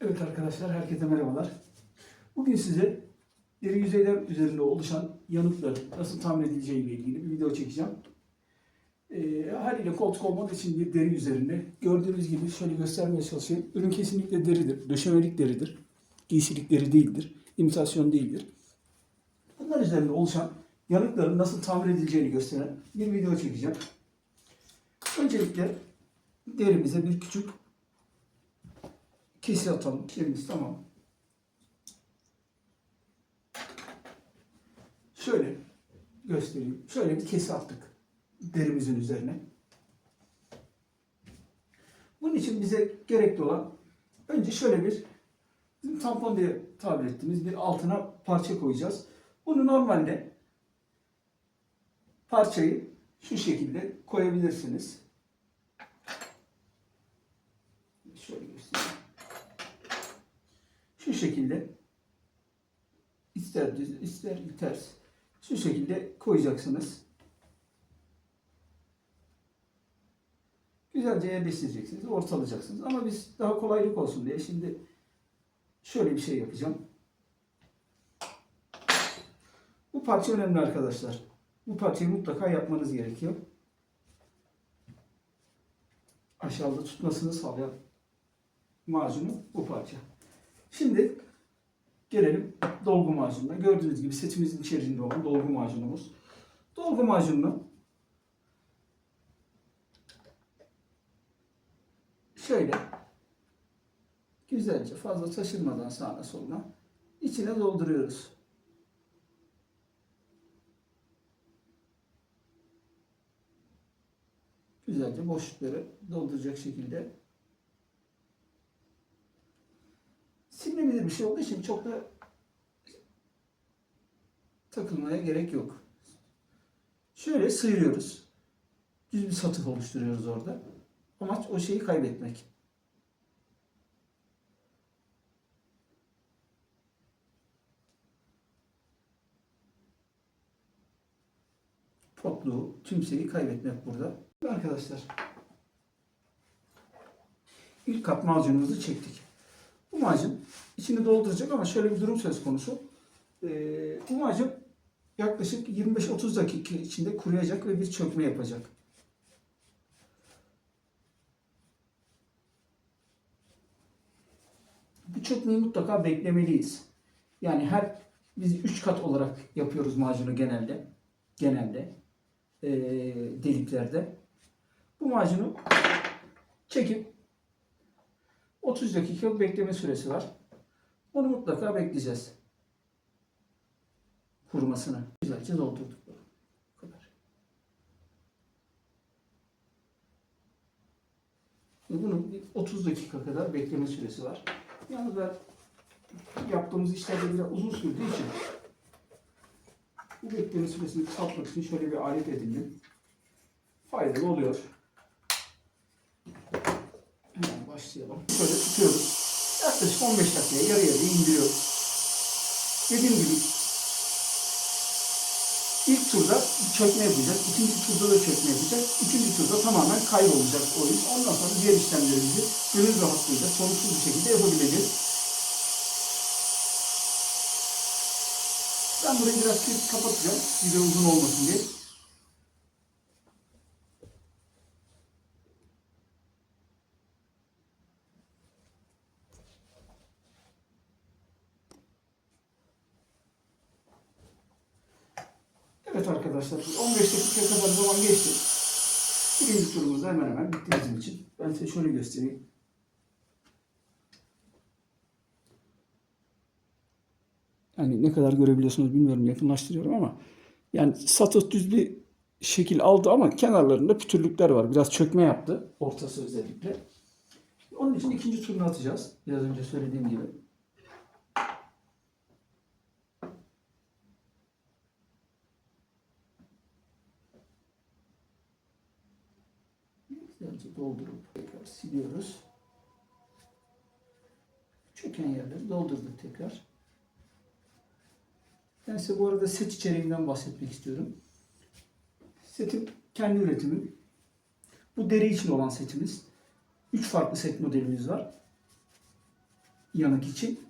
Evet arkadaşlar, herkese merhabalar. Bugün size deri yüzeyler üzerinde oluşan yanıkları nasıl tamir edileceği ile ilgili bir video çekeceğim. Ee, haliyle koltuk olmadığı için bir deri üzerinde. Gördüğünüz gibi şöyle göstermeye çalışayım. Ürün kesinlikle deridir. Döşemelik deridir. Giysilik deri değildir. İmitasyon değildir. Bunlar üzerinde oluşan yanıkların nasıl tamir edileceğini gösteren bir video çekeceğim. Öncelikle derimize bir küçük kesi atalım. Yerimiz tamam. Şöyle göstereyim. Şöyle bir kesi attık derimizin üzerine. Bunun için bize gerekli olan önce şöyle bir bizim tampon diye tabir ettiğimiz bir altına parça koyacağız. Bunu normalde parçayı şu şekilde koyabilirsiniz. Şöyle göstereyim. Şu şekilde ister düz ister ters şu şekilde koyacaksınız. Güzelce yerleştireceksiniz, ortalayacaksınız. Ama biz daha kolaylık olsun diye şimdi şöyle bir şey yapacağım. Bu parça önemli arkadaşlar. Bu parçayı mutlaka yapmanız gerekiyor. Aşağıda tutmasını sağlayan macunu bu parça. Şimdi gelelim dolgu macununa. Gördüğünüz gibi setimizin içerisinde olan dolgu macunumuz. Dolgu macununu şöyle güzelce fazla taşırmadan sağına soluna içine dolduruyoruz. Güzelce boşlukları dolduracak şekilde silinebilir bir şey olduğu için çok da takılmaya gerek yok. Şöyle sıyırıyoruz. Düz bir satır oluşturuyoruz orada. Amaç o şeyi kaybetmek. Potluğu, tümseyi kaybetmek burada. Arkadaşlar ilk kat macunumuzu çektik. Bu macun içini dolduracak ama şöyle bir durum söz konusu. Ee, bu macun yaklaşık 25-30 dakika içinde kuruyacak ve bir çökme yapacak. Bu çökmeyi mutlaka beklemeliyiz. Yani her biz 3 kat olarak yapıyoruz macunu genelde. Genelde ee, deliklerde. Bu macunu çekip 30 dakika bekleme süresi var. Onu mutlaka bekleyeceğiz. Kurumasını. Güzelce doldurduk. Bu kadar. Bunun bir 30 dakika kadar bekleme süresi var. Yalnız ben yaptığımız işlerde biraz uzun sürdüğü için bu bekleme süresini kısaltmak için şöyle bir alet edindim. Faydalı oluyor. Hemen başlayalım. Şöyle tutuyoruz. Yaklaşık 15 dakikaya yarı yarıya indiriyoruz. Dediğim gibi ilk turda çökme yapacağız. ikinci turda da çökme yapacağız. Üçüncü turda tamamen kaybolacak o iş. Ondan sonra diğer işlemlerimizi gönül rahatlığıyla sorunsuz bir şekilde yapabileceğiz. Ben burayı biraz kırıp kapatacağım. Video uzun olmasın diye. Evet arkadaşlar 15 dakika kadar zaman geçti. Birinci turumuz da hemen hemen bitti bizim için. Ben size şöyle göstereyim. Yani ne kadar görebiliyorsunuz bilmiyorum yakınlaştırıyorum ama yani satır düz bir şekil aldı ama kenarlarında pütürlükler var. Biraz çökme yaptı. Ortası özellikle. Onun için ikinci turunu atacağız. Biraz önce söylediğim gibi. Doldurup tekrar siliyoruz. Çöken yerleri doldurduk tekrar. Ben size bu arada set içeriğinden bahsetmek istiyorum. Setim kendi üretimim. Bu deri için olan setimiz. Üç farklı set modelimiz var. yanık için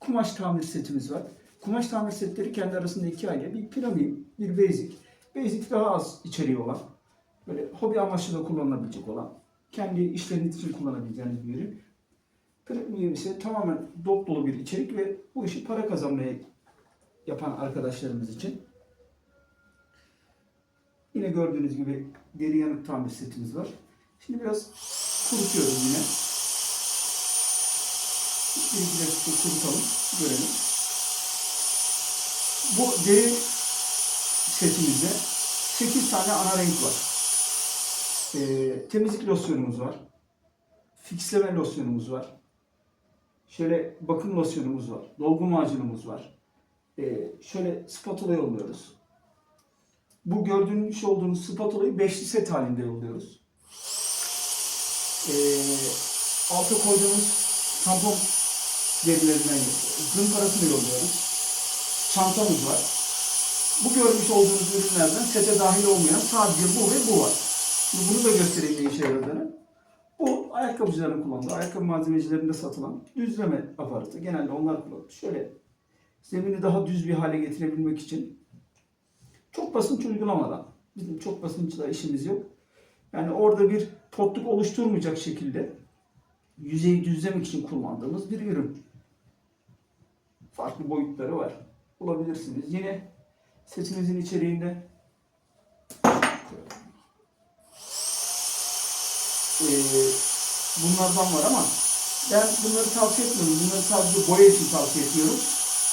kumaş tamir setimiz var. Kumaş tamir setleri kendi arasında iki aile. Bir premium, bir basic. Basic daha az içeriği olan, böyle hobi amaçlı da kullanılabilecek olan, kendi işleriniz için kullanabileceğiniz bir ürün. Premium ise tamamen dop dolu bir içerik ve bu işi para kazanmaya yapan arkadaşlarımız için. Yine gördüğünüz gibi deri yanık tamir setimiz var. Şimdi biraz kurutuyoruz yine. Bir dakika kurutalım, görelim. Bu deri setimizde 8 tane ana renk var. Ee, temizlik losyonumuz var. Fixleme losyonumuz var. Şöyle bakım losyonumuz var. Dolgu macunumuz var. Ee, şöyle spatula yolluyoruz. Bu gördüğünüz olduğunuz spatulayı beşli set halinde yolluyoruz. Ee, alta koyduğumuz tampon derilerinden zımparasını yolluyoruz. Çantamız var. Bu görmüş olduğunuz ürünlerden sete dahil olmayan sadece bu ve bu var. Bunu da göstereyim ne işe yaradığını. Bu ayakkabıcıların kullandığı, ayakkabı malzemecilerinde satılan düzleme aparatı. Genelde onlar kullanıyor. Şöyle zemini daha düz bir hale getirebilmek için çok basınç uygulamadan. Bizim çok basınçla işimiz yok. Yani orada bir potluk oluşturmayacak şekilde yüzeyi düzlemek için kullandığımız bir ürün. Farklı boyutları var. Bulabilirsiniz. Yine setimizin içeriğinde eee, bunlardan var ama ben bunları tavsiye etmiyorum. Bunları sadece boya için tavsiye ediyorum.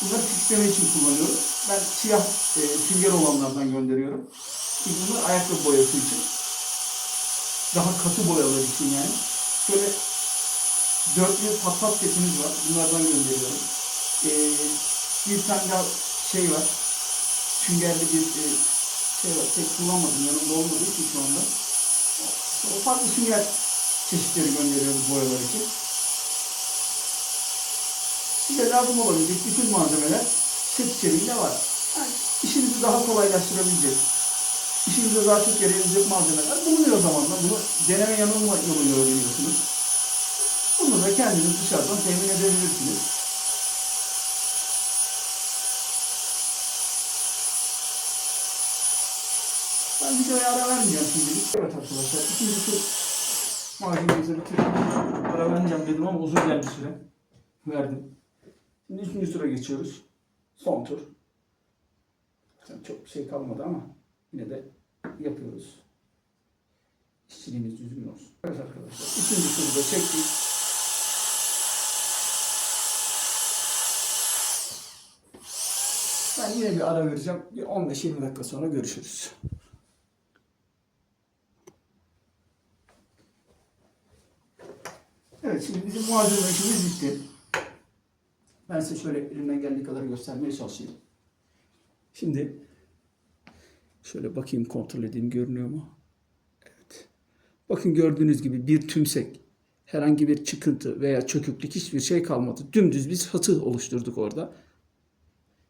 Bunları fixleme için kullanıyorum. Ben siyah e, sünger olanlardan gönderiyorum. Çünkü bunlar ayakkabı boyası için. Daha katı boyalar için yani. Şöyle dörtlü patlat setimiz var. Bunlardan gönderiyorum. E, bir tane daha şey var. Süngerli bir e, şey var. Pek kullanmadım. Yanımda olmadığı için şu anda. Farklı sünger çeşitleri gönderiyoruz boyalar için. Size lazım olabilecek bütün malzemeler set içeriğinde var. Yani işinizi daha kolaylaştırabilecek, işinize daha çok yarayacak malzemeler bulunuyor zamanla. Bunu deneme yanılma yoluyla öğreniyorsunuz. Bunu da kendiniz dışarıdan temin edebilirsiniz. Ben videoya ara vermeyeceğim şimdilik. Evet arkadaşlar, ikinci tur malzememizi bitirdim. Ara vermeyeceğim dedim ama uzun geldi süre. Verdim. Şimdi üçüncü tura geçiyoruz. Son tur. Zaten çok bir şey kalmadı ama yine de yapıyoruz. İşçiliğimiz düzgün olsun. Evet arkadaşlar. Üçüncü turu da çektik. Ben yine bir ara vereceğim. Bir 15-20 dakika sonra görüşürüz. Evet şimdi bizim malzeme işimiz bitti. Ben size şöyle elimden geldiği kadar göstermeye çalışayım. Şimdi şöyle bakayım kontrol edeyim görünüyor mu? Evet. Bakın gördüğünüz gibi bir tümsek, herhangi bir çıkıntı veya çöküklük hiçbir şey kalmadı. Dümdüz biz hatı oluşturduk orada.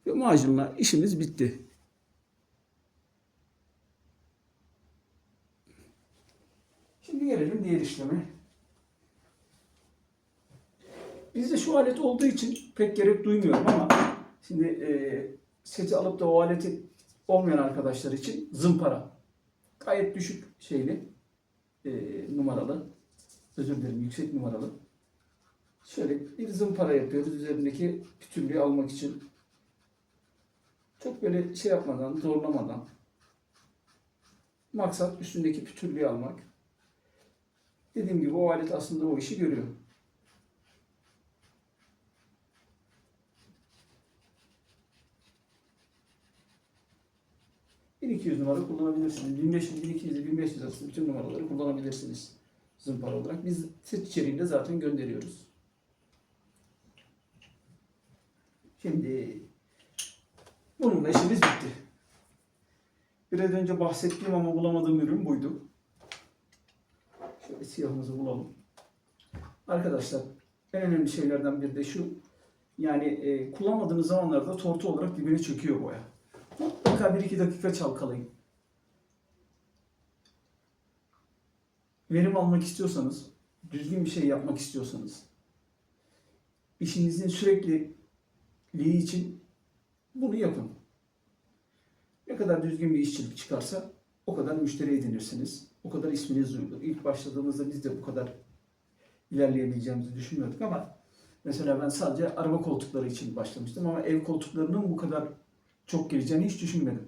Ve macunla işimiz bitti. Şimdi gelelim diğer işleme. Bizde şu alet olduğu için pek gerek duymuyorum ama şimdi e, seti alıp da o aleti olmayan arkadaşlar için zımpara. Gayet düşük şeyli e, numaralı. Özür dilerim yüksek numaralı. Şöyle bir zımpara yapıyoruz üzerindeki pütürlüğü almak için. Çok böyle şey yapmadan, zorlamadan. Maksat üstündeki pütürlüğü almak. Dediğim gibi o alet aslında o işi görüyor. 1200 numara kullanabilirsiniz. 1500, 1200 1500 arası bütün numaraları kullanabilirsiniz zımpara olarak. Biz set içeriğinde zaten gönderiyoruz. Şimdi bununla işimiz bitti. Biraz önce bahsettiğim ama bulamadığım ürün buydu. Şöyle siyahımızı bulalım. Arkadaşlar en önemli şeylerden biri de şu. Yani e, kullanmadığınız zamanlarda tortu olarak dibine çöküyor boya. Mutlaka 1-2 dakika çalkalayın. Verim almak istiyorsanız, düzgün bir şey yapmak istiyorsanız, işinizin sürekliliği için bunu yapın. Ne kadar düzgün bir işçilik çıkarsa o kadar müşteri edinirsiniz. O kadar isminiz duyulur. İlk başladığımızda biz de bu kadar ilerleyebileceğimizi düşünmüyorduk ama mesela ben sadece araba koltukları için başlamıştım ama ev koltuklarının bu kadar çok geleceğini hiç düşünmedim.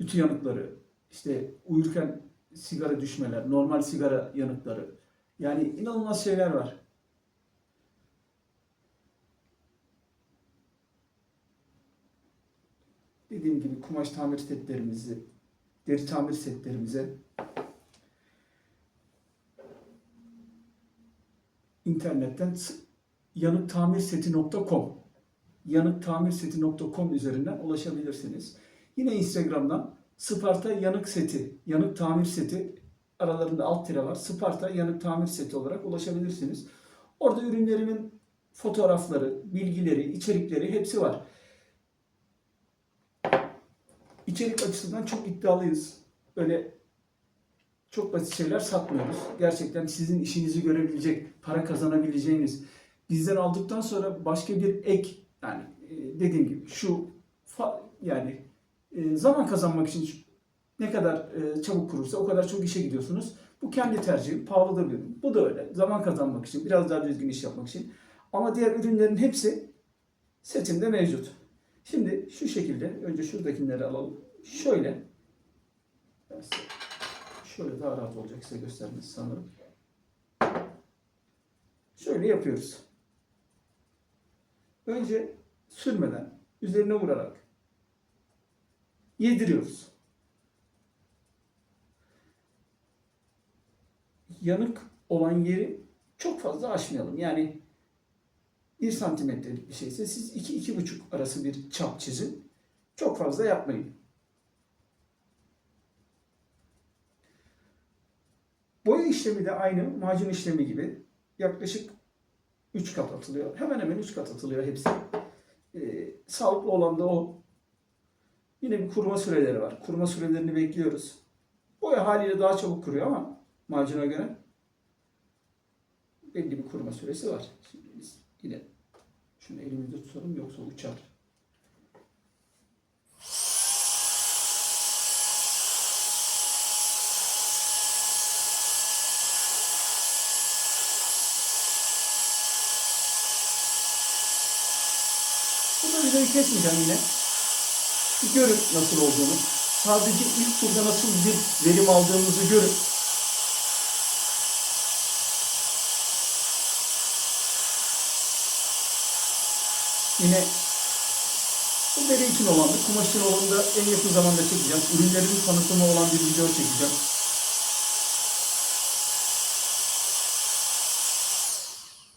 Ütü yanıkları, işte uyurken sigara düşmeler, normal sigara yanıkları. Yani inanılmaz şeyler var. Dediğim gibi kumaş tamir setlerimizi, deri tamir setlerimize internetten yanıktamirseti.com yanıktamirseti.com üzerinden ulaşabilirsiniz. Yine Instagram'dan Sparta Yanık Seti, Yanık Tamir Seti aralarında alt tire var. Sparta Yanık Tamir Seti olarak ulaşabilirsiniz. Orada ürünlerimin fotoğrafları, bilgileri, içerikleri hepsi var. İçerik açısından çok iddialıyız. Böyle çok basit şeyler satmıyoruz. Gerçekten sizin işinizi görebilecek, para kazanabileceğiniz. Bizden aldıktan sonra başka bir ek yani e, dediğim gibi şu yani e, zaman kazanmak için ne kadar e, çabuk kurursa o kadar çok işe gidiyorsunuz. Bu kendi tercihim. Pahalı da bir. Bu da öyle. Zaman kazanmak için, biraz daha düzgün iş yapmak için. Ama diğer ürünlerin hepsi setimde mevcut. Şimdi şu şekilde önce şuradakileri alalım. Şöyle şöyle daha rahat olacak size göstermesi sanırım. Şöyle yapıyoruz. Önce sürmeden üzerine vurarak yediriyoruz. Yanık olan yeri çok fazla aşmayalım. Yani 1 santimetrelik bir şeyse siz 2-2,5 arası bir çap çizin. Çok fazla yapmayın. Boya işlemi de aynı macun işlemi gibi yaklaşık 3 kat atılıyor. Hemen hemen 3 kat atılıyor hepsi. Ee, sağlıklı olan da o. Yine bir kuruma süreleri var. Kuruma sürelerini bekliyoruz. Boya haliyle daha çabuk kuruyor ama macuna göre belli bir kuruma süresi var. Şimdi biz yine şunu elimizde tutalım yoksa uçar. Burada videoyu kesmeyeceğim yine. Bir görün nasıl olduğunu. Sadece ilk turda nasıl bir verim aldığımızı görün. Yine bu deri için olan da kumaş için en yakın zamanda çekeceğim. Ürünlerin tanıtımı olan bir video çekeceğim.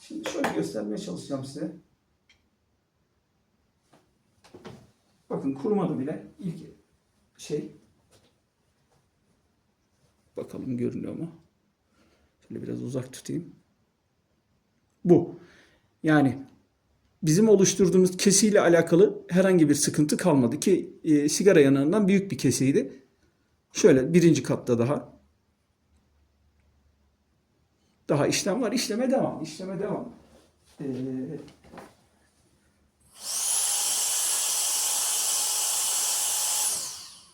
Şimdi şöyle göstermeye çalışacağım size. Bakın kurumadı bile. İlk şey. Bakalım görünüyor mu? Şöyle biraz uzak tutayım. Bu. Yani bizim oluşturduğumuz kesiyle alakalı herhangi bir sıkıntı kalmadı ki e, sigara yanığından büyük bir kesiydi. Şöyle birinci katta daha. Daha işlem var. İşleme devam. İşleme devam. Ee,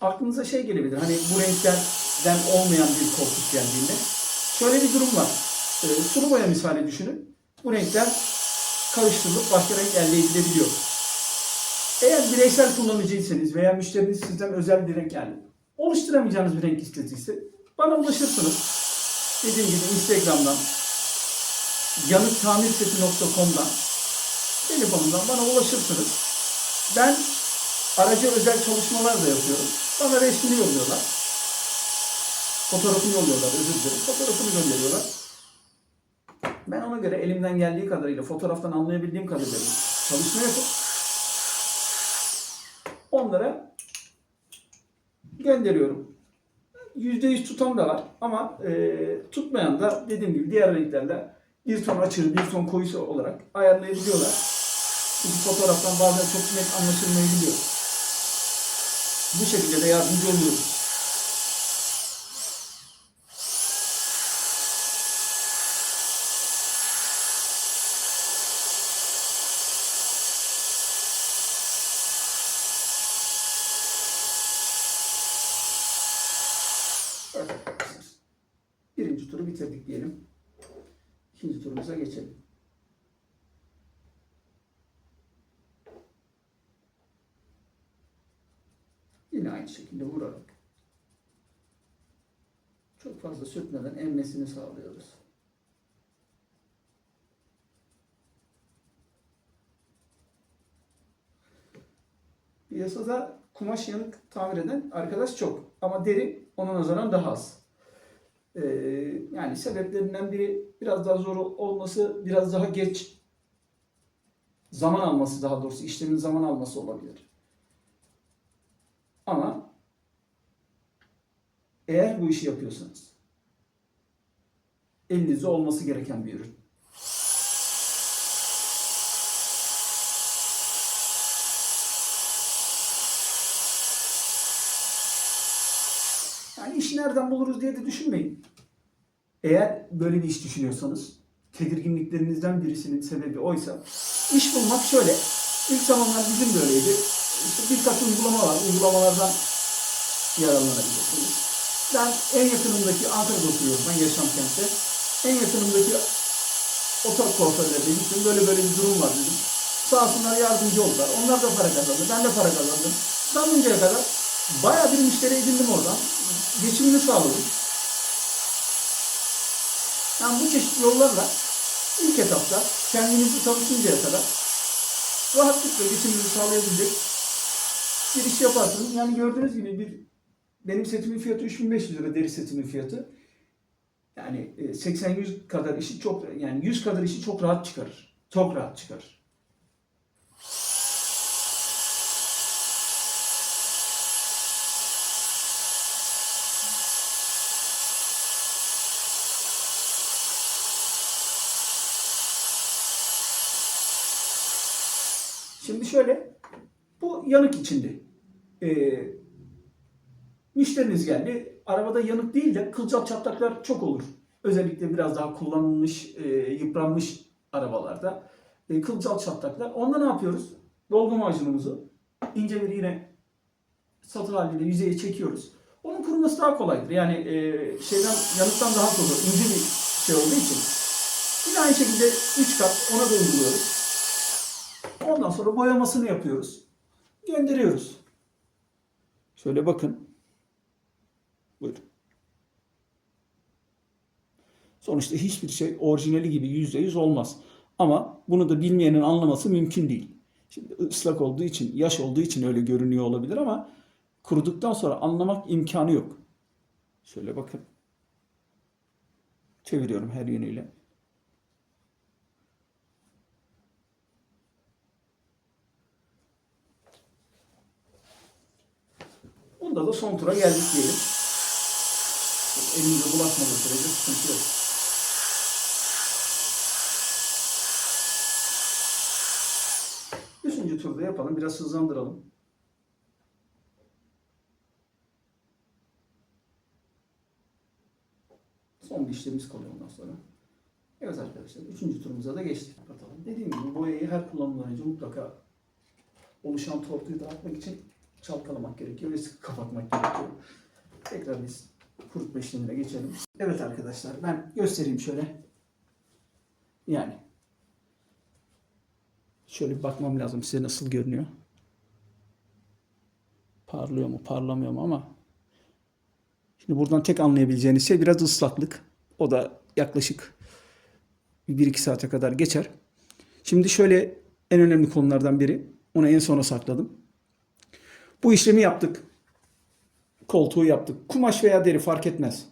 aklınıza şey gelebilir. Hani bu renklerden olmayan bir koltuk geldiğinde. Şöyle bir durum var. Ee, sulu boya misali düşünün. Bu renkler karıştırılıp başka renk elde edilebiliyor. Eğer bireysel kullanıcıysanız veya müşteriniz sizden özel bir renk yani oluşturamayacağınız bir renk istediyse bana ulaşırsınız. Dediğim gibi Instagram'dan yanıktamirseti.com'dan telefonumdan bana ulaşırsınız. Ben araca özel çalışmalar da yapıyorum. Bana resmini yolluyorlar. Fotoğrafını yolluyorlar, özür dilerim. Fotoğrafını gönderiyorlar. Ben ona göre elimden geldiği kadarıyla, fotoğraftan anlayabildiğim kadarıyla çalışma yapıp onlara gönderiyorum. %100 tutan da var ama e, tutmayan da dediğim gibi diğer renklerle bir ton açığı, bir ton koyusu olarak ayarlayabiliyorlar. Çünkü fotoğraftan bazen çok net anlaşılmayabiliyor. Bu şekilde de yardımcı oluyoruz. Birinci turu bitirdik diyelim. İkinci turumuza geçelim. Yine aynı şekilde vurarak çok fazla sürtmeden emmesini sağlıyoruz. Piyasada kumaş yanık tamir eden arkadaş çok. Ama deri ona nazaran daha az. Ee, yani sebeplerinden biri biraz daha zor olması, biraz daha geç zaman alması daha doğrusu işlemin zaman alması olabilir. Ama eğer bu işi yapıyorsanız elinizde olması gereken bir ürün. Yani işi nereden buluruz diye de düşünmeyin. Eğer böyle bir iş düşünüyorsanız, tedirginliklerinizden birisinin sebebi oysa, iş bulmak şöyle. İlk zamanlar bizim böyleydi. İşte birkaç uygulama var. Uygulamalardan yararlanabilirsiniz. Ben en yakınımdaki Ankara'da oturuyorum. Ben yaşam kentte. En yakınımdaki otel kuaförlerine gittim. Böyle böyle bir durum var dedim. Sağ olsunlar yardımcı oldular. Onlar da para kazandı. Ben de para kazandım. Sanıncaya kadar bayağı bir müşteri edindim oradan. Geçimimi sağladım. Yani bu çeşitli yollarla ilk etapta kendinizi tanıtıncaya kadar rahatlıkla geçiminizi sağlayabilecek bir iş yaparsınız. Yani gördüğünüz gibi bir benim setimin fiyatı 3500 lira deri setimin fiyatı. Yani 80-100 kadar işi çok yani 100 kadar işi çok rahat çıkarır. Çok rahat çıkarır. Şimdi şöyle, bu yanık içindi. Ee, müşteriniz geldi, arabada yanık değil de kılcal çatlaklar çok olur. Özellikle biraz daha kullanılmış, e, yıpranmış arabalarda. E, kılcal çatlaklar. Onda ne yapıyoruz? Dolgu macunumuzu ince bir yine satır halinde yüzeye çekiyoruz. Onun kuruması daha kolaydır. Yani e, şeyden yanıktan daha kolay, ince bir şey olduğu için. Yine aynı şekilde 3 kat ona da uyguluyoruz. Ondan sonra boyamasını yapıyoruz. Gönderiyoruz. Şöyle bakın. Buyurun. Sonuçta hiçbir şey orijinali gibi yüzde yüz olmaz. Ama bunu da bilmeyenin anlaması mümkün değil. Şimdi ıslak olduğu için, yaş olduğu için öyle görünüyor olabilir ama kuruduktan sonra anlamak imkanı yok. Şöyle bakın. Çeviriyorum her yönüyle. Bunda da son tura geldik diyelim. Elimize bulaşmadığı sürece sıkıntı yok. Üçüncü turda yapalım. Biraz hızlandıralım. Son bir işlemimiz kalıyor ondan sonra. Evet arkadaşlar. Üçüncü turumuza da geçtik. Kapatalım. Dediğim gibi boyayı her kullanımdan önce mutlaka oluşan tortuyu dağıtmak için çalkalamak gerekiyor ve sıkı kapatmak gerekiyor. Tekrar biz kurutma işlemine geçelim. Evet arkadaşlar ben göstereyim şöyle. Yani şöyle bir bakmam lazım size nasıl görünüyor. Parlıyor mu parlamıyor mu ama şimdi buradan tek anlayabileceğiniz şey biraz ıslaklık. O da yaklaşık 1-2 saate kadar geçer. Şimdi şöyle en önemli konulardan biri. Onu en sona sakladım. Bu işlemi yaptık. Koltuğu yaptık. Kumaş veya deri fark etmez.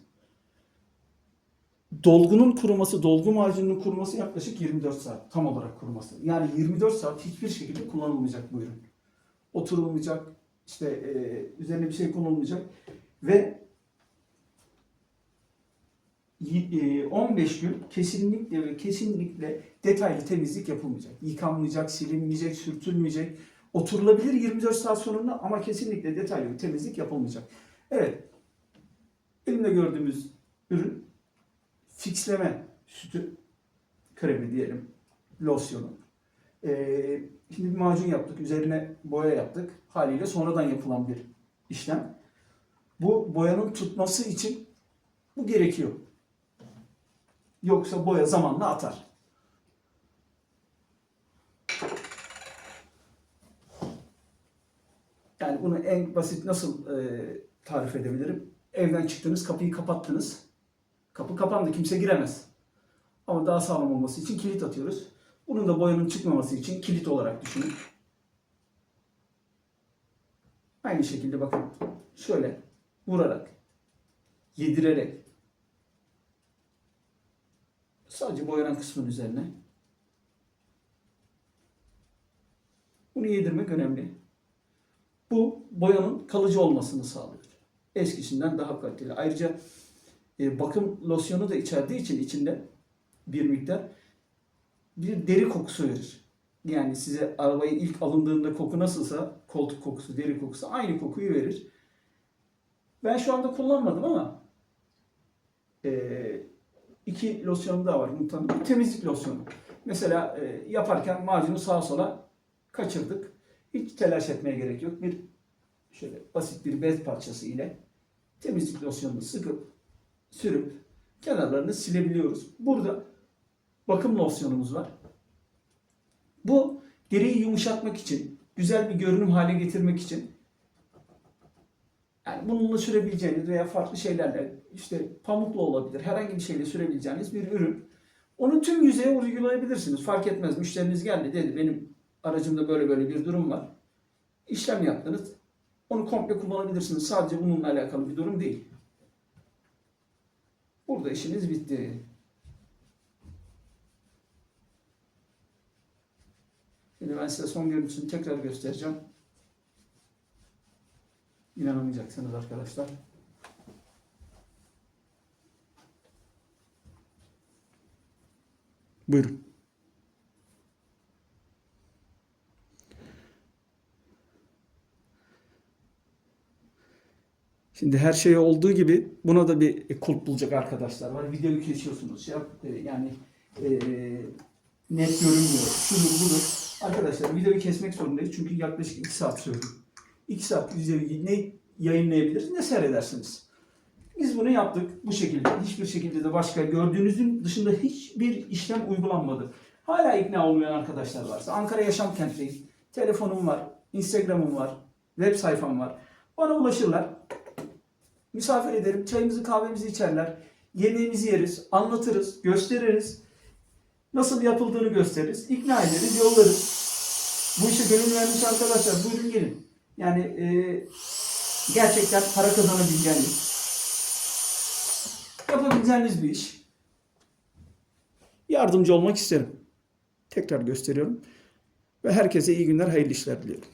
Dolgunun kuruması, dolgu macununun kuruması yaklaşık 24 saat. Tam olarak kuruması. Yani 24 saat hiçbir şekilde kullanılmayacak bu ürün. Oturulmayacak, işte e, üzerine bir şey konulmayacak. Ve y- e, 15 gün kesinlikle ve kesinlikle detaylı temizlik yapılmayacak. Yıkanmayacak, silinmeyecek, sürtülmeyecek. Oturulabilir 24 saat sonunda ama kesinlikle detaylı bir temizlik yapılmayacak. Evet. Elimde gördüğümüz ürün fixleme sütü kremi diyelim. Losyonu. Ee, şimdi bir macun yaptık. Üzerine boya yaptık. Haliyle sonradan yapılan bir işlem. Bu boyanın tutması için bu gerekiyor. Yoksa boya zamanla atar. Yani bunu en basit nasıl e, tarif edebilirim? Evden çıktınız, kapıyı kapattınız. Kapı kapandı, kimse giremez. Ama daha sağlam olması için kilit atıyoruz. Bunun da boyanın çıkmaması için kilit olarak düşünün. Aynı şekilde bakın şöyle vurarak, yedirerek sadece boyanan kısmın üzerine bunu yedirmek önemli. Bu boyanın kalıcı olmasını sağlıyor. Eskisinden daha kaliteli. Ayrıca e, bakım losyonu da içerdiği için içinde bir miktar bir deri kokusu verir. Yani size arabayı ilk alındığında koku nasılsa koltuk kokusu, deri kokusu aynı kokuyu verir. Ben şu anda kullanmadım ama e, iki losyonum daha var. Tanıdım. Temizlik losyonu. Mesela e, yaparken macunu sağa sola kaçırdık. Hiç telaş etmeye gerek yok. Bir şöyle basit bir bez parçası ile temizlik losyonunu sıkıp sürüp kenarlarını silebiliyoruz. Burada bakım losyonumuz var. Bu deriyi yumuşatmak için, güzel bir görünüm hale getirmek için yani bununla sürebileceğiniz veya farklı şeylerle işte pamukla olabilir, herhangi bir şeyle sürebileceğiniz bir ürün. Onu tüm yüzeye uygulayabilirsiniz. Fark etmez. Müşteriniz geldi dedi benim aracımda böyle böyle bir durum var. İşlem yaptınız. Onu komple kullanabilirsiniz. Sadece bununla alakalı bir durum değil. Burada işiniz bitti. Şimdi ben size son görüntüsünü tekrar göstereceğim. İnanamayacaksınız arkadaşlar. Buyurun. Şimdi her şey olduğu gibi buna da bir kulp bulacak arkadaşlar var. Videoyu kesiyorsunuz. Şey yap, e, yani e, net görünmüyor. Şudur budur. Arkadaşlar videoyu kesmek zorundayız. Çünkü yaklaşık 2 saat sürdü. 2 saat videoyu ne yayınlayabiliriz ne seyredersiniz. Biz bunu yaptık bu şekilde. Hiçbir şekilde de başka gördüğünüzün dışında hiçbir işlem uygulanmadı. Hala ikna olmayan arkadaşlar varsa Ankara Yaşam Kent'teyim. Telefonum var, Instagram'ım var, web sayfam var. Bana ulaşırlar. Misafir ederim, çayımızı kahvemizi içerler. Yemeğimizi yeriz, anlatırız, gösteririz. Nasıl yapıldığını gösteririz, ikna ederiz, yollarız. Bu işe gönül vermiş arkadaşlar buyurun gelin. Yani e, gerçekten para kazanabileceğiniz, yapabileceğiniz bir iş. Yardımcı olmak isterim. Tekrar gösteriyorum. Ve herkese iyi günler, hayırlı işler diliyorum.